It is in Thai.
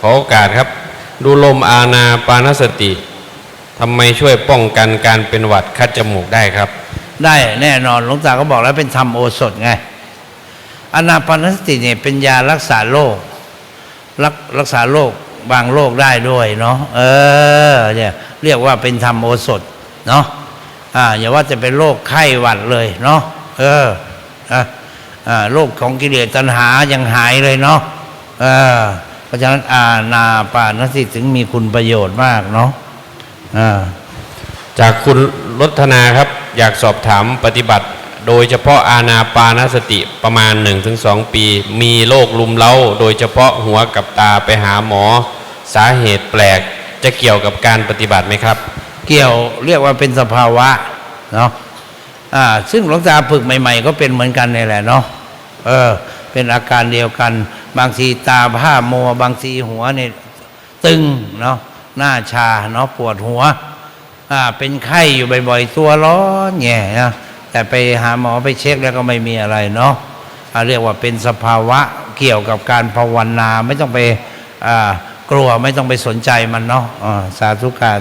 ขอโอกาสครับ ดูลมอาณาปานสติทำไมช่วยป้องกันการเป็นหวัดคัดจมูกได้ครับ ได้แน่นอนหลวงตาก็บอกแล้วเป็นธรรมโอสถไงอานาปานสติเนี่ยเป็นยารักษาโรครักรักษาโรคบางโรคได้ด้วยเนาะเออเนี่ยเรียกว่าเป็นธรรมโอสถเนาะอ่าอย่าว่าจะเป็นโรคไข้หวัดเลยเนาะเออออ่าโรคของกิเลสตัณหายังหายเลยเนาะเออ เพราะฉะนั้นอาณาปานสติถึงมีคุณประโยชน์มากเนาะอ่าจากคุณรถนาครับ อยากสอบถามปฏิบัติ โดยเฉพาะอาณาปานสติประมาณ 1-2 ปี มีโรคลุมเล้า โดยเฉพาะหัวกับตาไปหาหมอ สาเหตุแปลกจะเกี่ยวกับการปฏิบัติไหมครับ เกี่ยวเรียกว่าเป็นสภาวะเนาะอ่าซึ่งหลวงตาฝึกใหม่ ๆ ก็เป็นเหมือนกันนี่แหละเนาะเออเป็นอาการเดียวกัน บางทีตาผ้ามัว บางทีหัวเนี่ยตึงเนาะหน้าชาเนาะปวดหัวอ่าเป็นไข้อยู่บ่อยๆตัวร้อนแง่นะแต่ไปหาหมอไปเช็คแล้วก็ไม่มีอะไรเนาะเรียกว่าเป็นสภาวะเกี่ยวกับการภาวนาไม่ต้องไปอ่ากลัวไม่ต้องไปสนใจมันเนาะอ่าสาธุการ